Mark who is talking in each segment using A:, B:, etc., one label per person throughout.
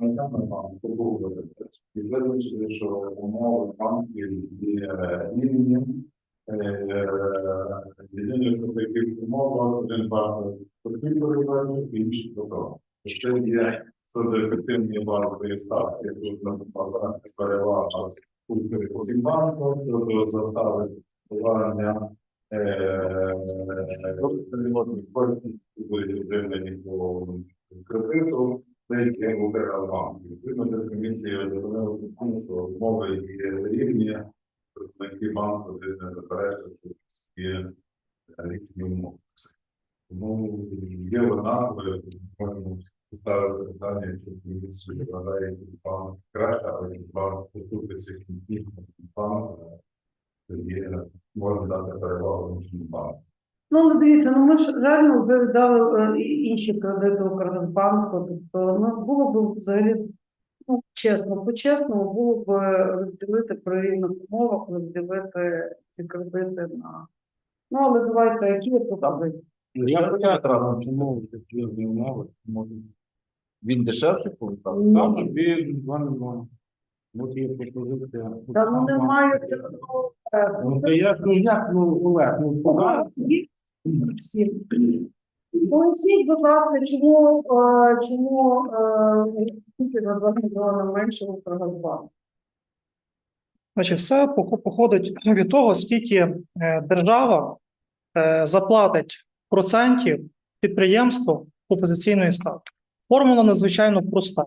A: банку і визначити, що умови банків є рівні. Е, Єдине, що в таких умовах один банк потрібно робити, інший добро. Що є щодо ефективної банкової ставки, тут на перевага у всім банкам, щодо застави повернення будуть отримані по кредиту, деякі Укрбанк. Відповідно, до комісії зробили тому, що умови є рівні, на які банк один не заперечує, що є різні умови. Тому є однакові, можемо поставити питання, якщо комісія вважає якийсь банк краще, але якийсь банк поступиться кінцівком банку, тоді можна дати перевагу іншому банку.
B: Ну, але дивіться, ну ми ж реально вже віддали е, інші кредити Укргазбанку. Тобто, ну було б взагалі, ну чесно, по-чесному було б розділити при рівних умовах, розділити ці кредити на. Ну, але давайте, які є пропозиції?
C: Я почати разом, чому такі умови можуть. Він дешевше повертав?
B: Ну.
C: Так, тобі два мільйони. От є пропозиція.
B: Та ну немає цього.
C: Ну, то я, ну як, ну, Олег, ну, куди?
B: Всім. Поясніть, будь ласка, чому, е, чому е, тільки на 2 мільйони менше Укргазбанку?
D: Значить, все пох- походить від того, скільки е, держава е, заплатить процентів підприємству опозиційної ставки. Формула надзвичайно проста.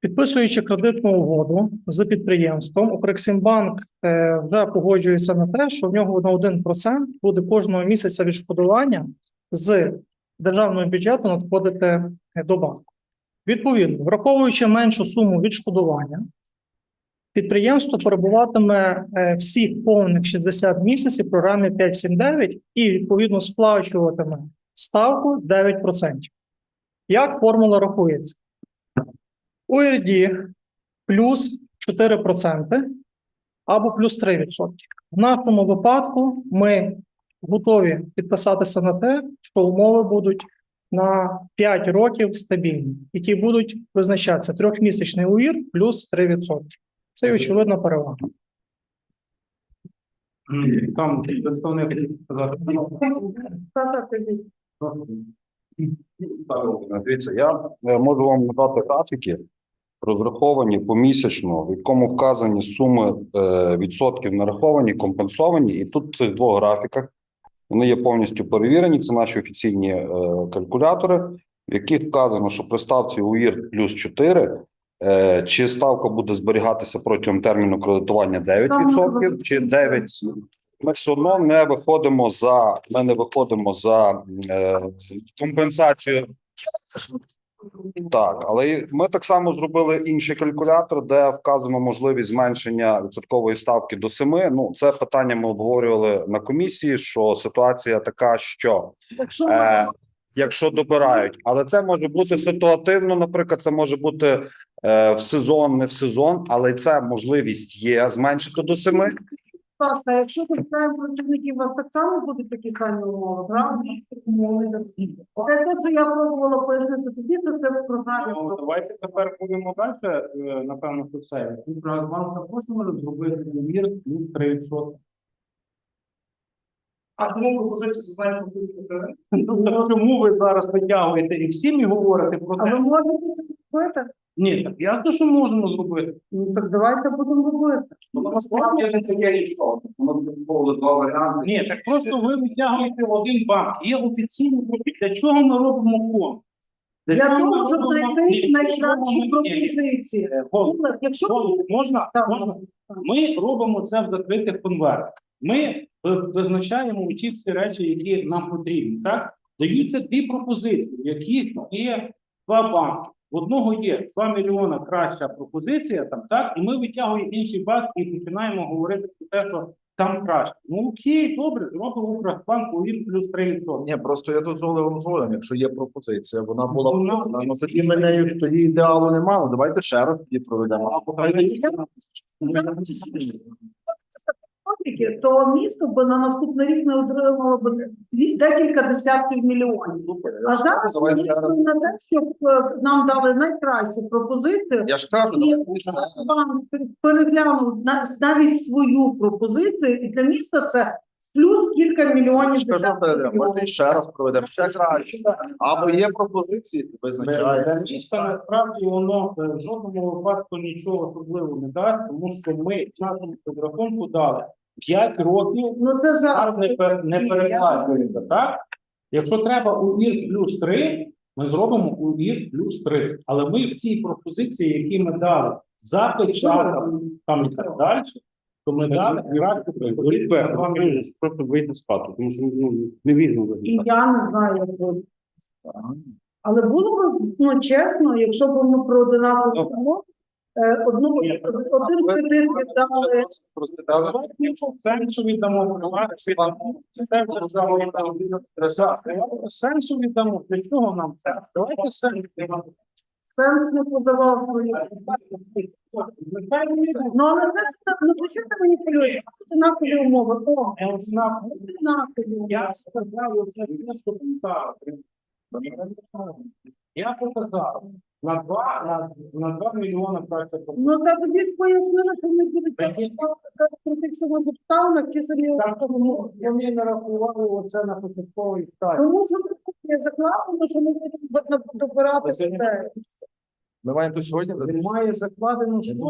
D: Підписуючи кредитну угоду з підприємством, Укрексімбанк е, вже погоджується на те, що в нього на 1% буде кожного місяця відшкодування з державного бюджету надходити е, до банку. Відповідно, враховуючи меншу суму відшкодування, підприємство перебуватиме е, всіх повних 60 місяців в програмі 5.7.9 і відповідно сплачуватиме ставку 9%. Як формула рахується? УРД плюс 4% або плюс 3%. В нашому випадку ми готові підписатися на те, що умови будуть на 5 років стабільні, які будуть визначатися трьохмісячний УІР плюс 3%. Це очевидна перевага.
C: Там представник сказати.
E: Дивіться, я е, можу вам надати графіки, розраховані помісячно, в якому вказані суми е, відсотків нараховані, компенсовані. І тут в цих двох графіках вони є повністю перевірені. Це наші офіційні е, калькулятори, в яких вказано, що при ставці УІР плюс 4, е, чи ставка буде зберігатися протягом терміну кредитування 9%, чи 9%. Ми все одно не виходимо за ми не виходимо за е, компенсацію. Так, але ми так само зробили інший калькулятор, де вказано можливість зменшення відсоткової ставки до 7. Ну, це питання ми обговорювали на комісії. Що ситуація така, що
B: Якщо
E: е, якщо добирають, але це може бути ситуативно. Наприклад, це може бути е, в сезон, не в сезон, але це можливість є зменшити до 7.
B: Ласка, якщо запитаємо працівників, у вас так само будуть такі самі умови, правда? Умови так всі. Це те, що я пробувала пояснити тобі, то це в програмі.
C: Ну, давайте тепер будемо далі, е, напевно, що це. Укргазбанк також може зробити мір плюс 3%.
D: А тому пропозиція зазначена
C: Тобто, чому ви зараз витягуєте і всім і говорите про
B: А ви
C: те?
B: можете це зробити?
C: Ні, так ясно, що можемо зробити.
B: Ну так давайте будемо робити.
C: Ну, насправді це таке рішення.
E: Було два варіанти.
C: Ні, так просто ви витягуєте в один банк. Є офіційний банк. Для чого ми робимо конкурс?
B: Для того, щоб знайти найкращі пропозиції.
C: е, Голуб,
B: Якщо
C: Голуб, можна?
B: Так.
C: можна? Ми робимо це в закритих конвертах. Ми визначаємо ті всі речі, які нам потрібні. Так даються дві пропозиції, в яких є два банки. В одного є 2 мільйона краща пропозиція, там так, і ми витягуємо інший банк і починаємо говорити про те, що там краще. Ну окей, добре, зробимо Укрбанк він плюс 3%.
F: Ні, просто я тут з Олегом згоден. Якщо є пропозиція, вона була
C: Вона-
F: подана, ну тоді ми нею тоді ідеалу не мали. Давайте ще раз тоді проведемо. А
B: політики, то місто би на наступний рік не отримало б дві- декілька десятків мільйонів.
F: Супер.
B: А зараз
F: Давай
B: на те, щоб е, нам дали найкращу пропозицію.
F: Я ж кажу,
B: І
F: давайте ще раз.
B: Нацбанк переглянув на- навіть свою пропозицію, і для міста це плюс кілька мільйонів.
F: Я ж кажу,
B: десятків
F: Валерія, можна ще раз проведемо, ще краще. Або є пропозиції,
C: Для
F: визначається.
C: міста насправді воно е, в жодному випадку нічого особливого не дасть, тому що ми в нашому підрахунку дали 5 років
B: Ну це зараз.
C: не, пер- не переплачується, так? Якщо треба у ІР плюс 3, ми зробимо у ІР плюс 3. Але ми в цій пропозиції, які ми дали за печатком там і так далі, то ми дали практику.
G: просто вийти спати, тому що ну, не візьмемо.
B: І я не знаю, як буде. Але було б ну, чесно, якщо б ми про одинакову умову, е, одну один кредит віддали.
C: Давайте сенсу віддамо, це теж віддамо. Сенсу віддамо, для чого нам це? Давайте сенсу віддамо.
B: Сенс не подавав свої. Ну, але це ж ну, при чому ти маніпулюєш? Це одинакові умови. О,
C: Я знав,
B: одинакові.
C: я сказав, це все, що питав. Я показав на два, на, на два мільйони практику.
B: Ну, та тоді ж пояснили, що ми будуть при тих самих обставинах ті самі
C: Так, тому вони нарахували оце на початковий стадії.
B: Тому що не закладено, що ми будемо добирати
C: Це не-
B: людей.
F: Ми маємо то сьогодні
C: Немає закладено, що ну,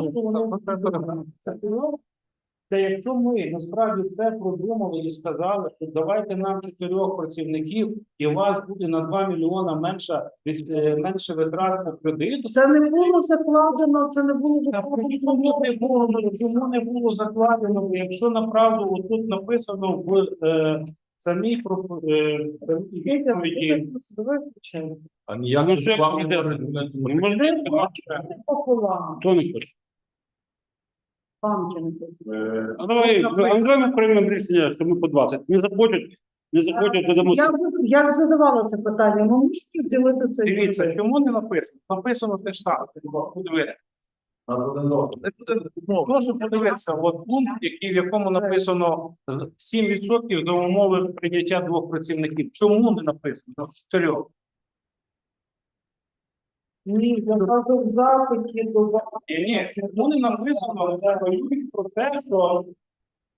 C: Та якщо ми насправді це продумали і сказали, що давайте нам чотирьох працівників, і у вас буде на 2 мільйона менше від е, менше витрат по кредиту.
B: Це не було закладено, це не було закладено.
C: Чому не було, чому не було закладено? Якщо направду отут написано в е, самій пропо- е,
F: А
G: Ну,
F: ніяк
G: що як буде? Ну, може,
B: хочете пополам,
G: Хто не хоче?
B: банки не хочуть.
G: А давай, а давай ми приймемо рішення, що ми по 20. Не захочуть, не захочуть, додамо.
B: Я вже я ж задавала це питання. Ми можете розділити це?
C: дивіться, чому не написано? Написано те ж саме. Подивіться. Прошу подивитися, от пункт, який, в якому написано 7% за умови прийняття двох працівників. Чому не написано? Чотирьох.
B: Ні, я кажу в запиті до вас.
C: Ні, ні, не написано воюють про те, що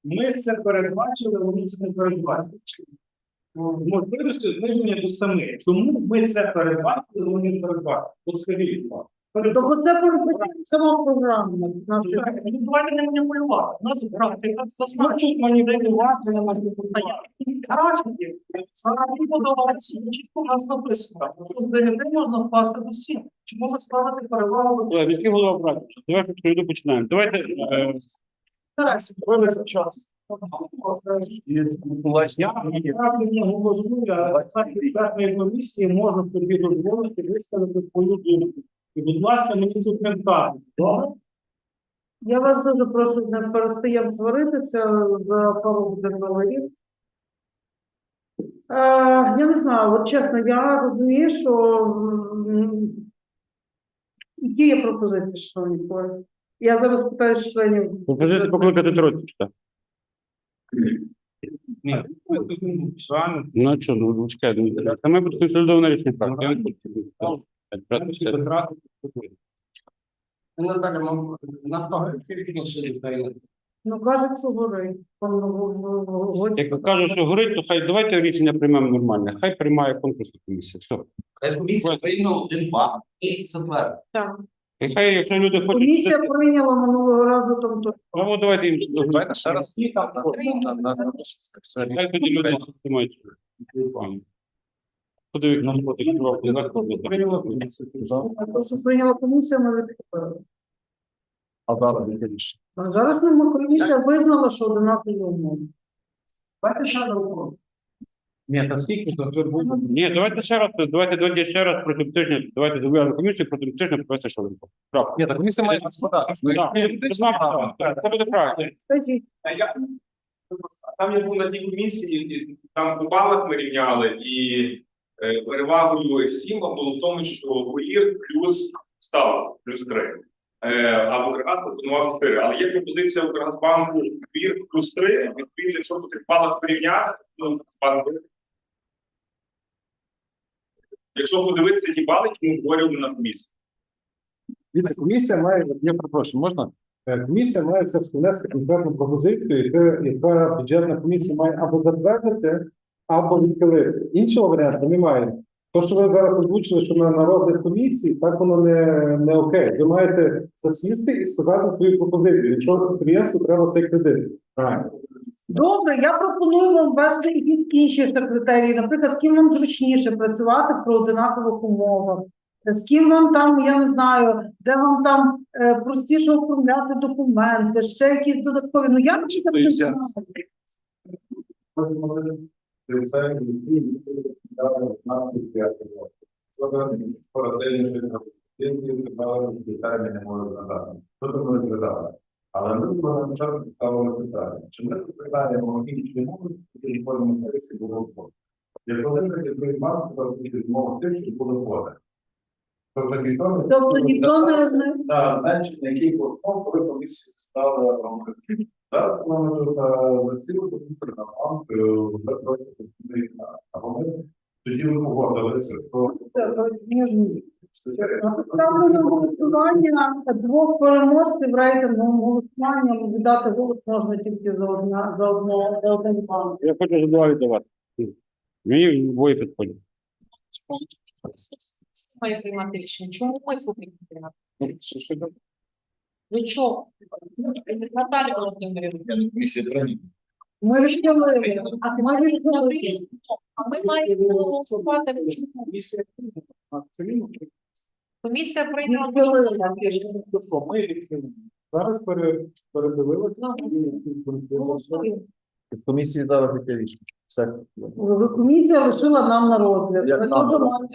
C: ми це передбачили, вони це не передбачили. Можливості зниження до семи. Чому ми це передбачили, вони не передбачили? От скажіть, будь ласка.
B: Тобто це сама програма.
C: Ну, Давайте не маніпулювати. У нас практика зазначить маніпулювати на маніпулювати. Графіки, взагалі подавати, чітко у нас написано. Що з ДГТ можна вкласти до сім. Чому ви ставите перевагу?
G: Міський голова брати. Давайте прийду починаємо. Давайте е,
C: Тарас, вивез час. Я не голосую, а так бюджетної комісії можу собі дозволити виставити свою думку. І, будь ласка, мені тут не вказуйте. Добре?
B: Я вас дуже прошу не перестаємо сваритися за пару годин Е, я не знаю, от чесно, я розумію, що які є пропозиції, шановні колеги. Я зараз питаю членів.
G: пропозицію покликати Троцька.
C: Ні.
G: Ну що, ну чекай, ну, це має бути консолідоване рішення. Так,
B: Ну, кажуть, що горить.
G: Як кажуть, що горить, то хай давайте рішення приймемо нормальне. Хай приймає конкурсна комісія. Все.
H: Комісія прийняла один бак і затвердила.
B: Так.
G: І хай, якщо люди хочуть,
B: Комісія прийняла минулого разу там то.
G: ну, от давайте їм.
F: Давайте ще раз.
G: Хай тоді люди мають. Подивіться, нам
C: прийняла комісія.
B: А то, що прийняла комісія, ми відхилили.
F: А зараз яке рішення?
B: А зараз нема комісія визнала, що одинакові умови.
C: Давайте ще на руку. Ні, та скільки то ви буде?
G: Ні, давайте ще раз, давайте давайте ще раз протягом тижня, давайте зобов'язаємо комісію протягом тижня провести шоленку. Правда.
F: Ні, так комісія має складати.
G: Так, це буде правильно.
I: А я там я був на тій комісії, і там по балах ми рівняли, і перевагою Сіма було в тому, що УІР плюс став плюс 3. Е, а Укргаз пропонував 4. Але є пропозиція Укргазбанку 2 плюс 3. Відповідно, якщо по тих балах порівняти, то буде. Якщо подивитися ті бали, які ми говорили на комісії.
F: Комісія має, я прошу, можна? Е, Комісія має все ж внести конкретну пропозицію, яка бюджетна комісія має або затвердити, або відхилити. Іншого варіанту немає. То, що ви зараз озвучили, що на народних комісії, так воно не, не окей. Ви маєте засісти і сказати свою пропозицію. Якщо підприємству треба цей кредит. Правильно.
B: Добре, я пропоную вам ввести якісь інші критерії. Наприклад, з ким вам зручніше працювати при одинакових умовах, з ким вам там, я не знаю, де вам там е, простіше оформляти документи, ще якісь додаткові. Ну я наприклад, не знаю.
A: не може надати. Хто це може надати? Але ми було на початку ставили питання. Чи ми розглядаємо інші мови, які форми тарифи було входити? Якщо ви таки приймав, то буде змова тим, що було входити. Тобто ніхто не
B: Тобто ніхто не, не
A: на який платформ, коли комісія стала ромки. Так, ми тут засіли на банк, вже трохи або ми тоді ми погодилися, що
B: на голосування двох переможців рейтингового голосування. Віддати голос можна тільки за одна за одного за один банк.
G: Я хочу за два віддавати. Мені двоє підходять.
J: має приймати рішення. Чому ми повинні приймати рішення? До що? Наталя Володимирівна,
B: Ми відхилили.
J: а
B: Ми відхилили.
J: а ми маємо голосувати. Чому? Комісія прийняла
B: Відхилили.
F: що, ми відхилимо. Зараз пере, передивилися. В комісії зараз таке рішення. Все.
B: Комісія лишила нам на розгляд.
F: Як
B: Ми
F: нам
B: дуже
F: розгляд?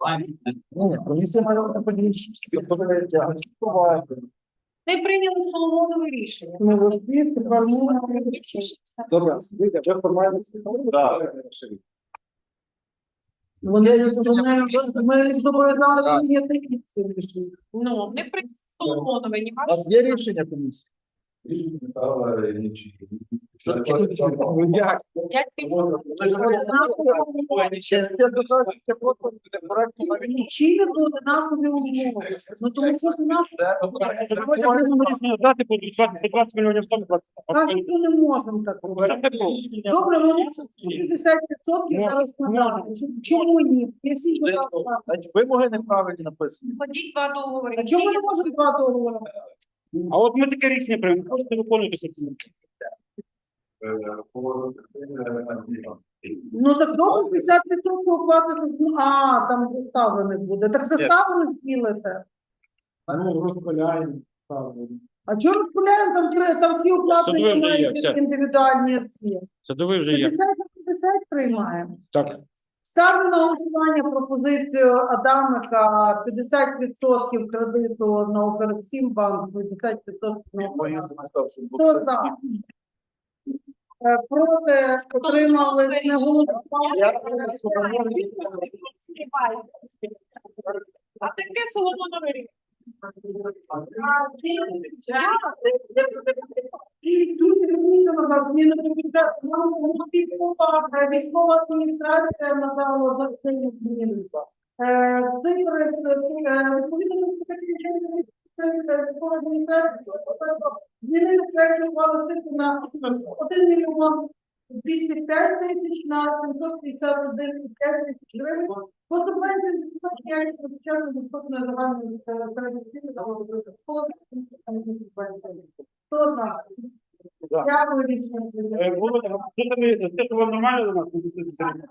B: маємо-
F: Ні, комісія має бути подільші.
J: Ми прийняли Соломонове рішення.
B: Ми в освіті, тепер
F: Добре, вже формально
B: Вони ми зобов'язали прийняти інші рішення.
J: Ну, не прийняли Соломонове, ні
F: У нас є рішення комісії?
B: Не буде однакові умови? Ну тому що у нас
G: Дати по 20 мільйонів тонн.
B: так ми не можемо так робити. Добре, можемо 50% зараз. Чому- Чому ні? Якщо будь ласка.
F: Вимоги неправильні написані.
J: Ходіть два договори.
B: А чому не можемо два договори?
G: А от ми таке рішення приймемо, можете виконувати це.
B: Ну так добре, 50% оплати. Ну, а, там заставлених буде. Так заставлених ділите.
C: Ну, розпиляємо. ставимо.
B: А чого розпиляємо? Там, там всі оплачені
G: Садовий вже є,
B: мають
G: все.
B: індивідуальні ці.
G: Садовий вже є.
B: 50 на 50 приймаємо.
G: Так.
B: Ставлю на голосування пропозицію Адамика 50% кредиту на Укрексімбанк, 50% на. Хто за? Е, Проти отримались не голосували.
J: А таке Соломонове рішення.
B: Військова адміністрація надала за це зміни. Е, Цифри е, відповідно військова адміністрація змінили проєктували цифру на 1 мільйон 205 тисяч на 751 тисяч гривень. По субвенції я початку доступної загальної середньої та розвитку школи. Хто за?
G: За.
B: Дякую, рішення.
G: Е, Володя, це тобі- це тобі нормально до нас?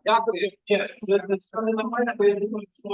H: Дякую. Ні, це це не нормально, бо я думаю, що